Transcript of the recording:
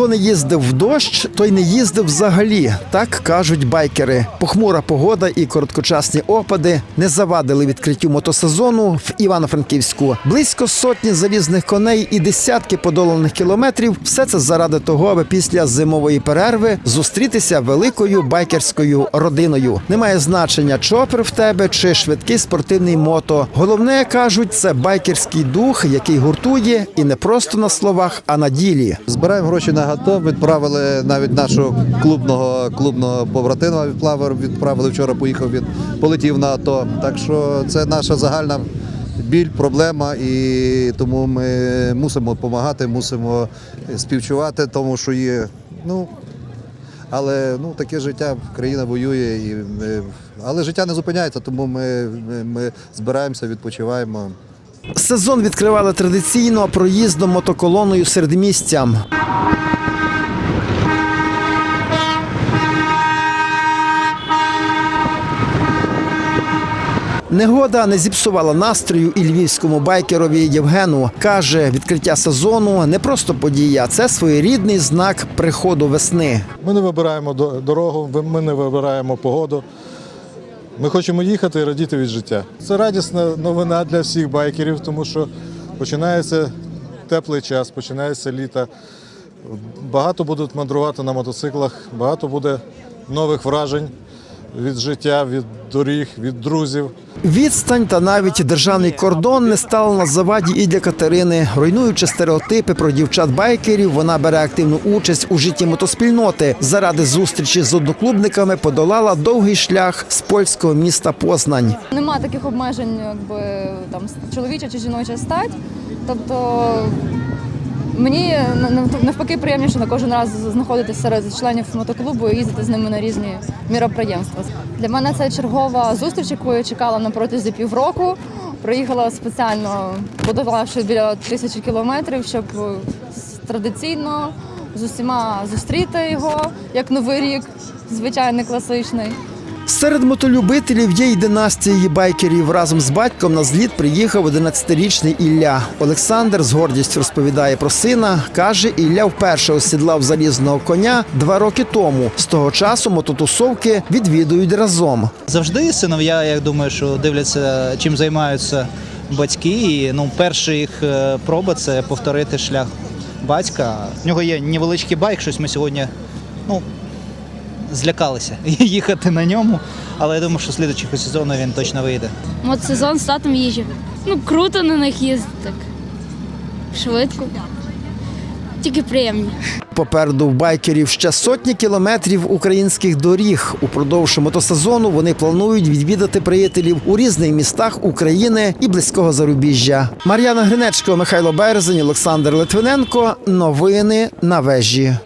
Хто не їздив в дощ, той не їздив взагалі. Так кажуть байкери. Похмура погода і короткочасні опади не завадили відкриттю мотосезону в Івано-Франківську. Близько сотні залізних коней і десятки подоланих кілометрів. Все це заради того, аби після зимової перерви зустрітися великою байкерською родиною. Немає значення, чопер в тебе чи швидкий спортивний мото. Головне кажуть, це байкерський дух, який гуртує і не просто на словах, а на ділі. Збираємо гроші на ГАТО, відправили навіть нашого клубного клубного побратима відправили, відправили вчора, поїхав він, полетів на АТО. Так що це наша загальна біль, проблема, і тому ми мусимо допомагати, мусимо співчувати, тому що є. Ну, але ну, таке життя, країна воює, і ми, але життя не зупиняється, тому ми, ми, ми збираємося, відпочиваємо. Сезон відкривали традиційно проїздом мотоколоною середмістям. Негода не зіпсувала настрою і львівському байкерові Євгену. Каже, відкриття сезону не просто подія, це своєрідний знак приходу весни. Ми не вибираємо дорогу, ми не вибираємо погоду. Ми хочемо їхати і радіти від життя. Це радісна новина для всіх байкерів, тому що починається теплий час, починається літо. Багато будуть мандрувати на мотоциклах, багато буде нових вражень від життя, від доріг, від друзів. Відстань та навіть державний кордон не стали на заваді і для Катерини. Руйнуючи стереотипи про дівчат-байкерів, вона бере активну участь у житті мотоспільноти. Заради зустрічі з одноклубниками подолала довгий шлях з польського міста Познань. Нема таких обмежень, якби там чоловіча чи жіноча стать. Тобто мені нав- навпаки приємніше на кожен раз знаходитися серед членів мотоклубу і їздити з ними на різні міроприємства. Для мене це чергова зустріч, яку я чекала на протязі півроку. Приїхала спеціально, подолавши біля тисячі кілометрів, щоб традиційно з усіма зустріти його як новий рік, звичайний класичний. Серед мотолюбителів є й династія її байкерів. Разом з батьком на зліт приїхав 11-річний Ілля. Олександр з гордістю розповідає про сина. Каже, Ілля вперше осідлав залізного коня два роки тому. З того часу мототусовки відвідують разом. Завжди синов'я, я думаю, що дивляться, чим займаються батьки. І ну, перша їх е, проба це повторити шлях батька. В нього є невеличкий байк, щось ми сьогодні ну, злякалися їхати на ньому. Але я думаю, що слідчого сезону він точно вийде. Мотосезон з татом їжджу. Ну, круто на них їздити так. Швидко. Тільки приємні. Попереду в байкерів ще сотні кілометрів українських доріг. Упродовж мотосезону вони планують відвідати приятелів у різних містах України і близького зарубіжжя. Мар'яна Гринечко, Михайло Березень, Олександр Литвиненко. Новини на вежі.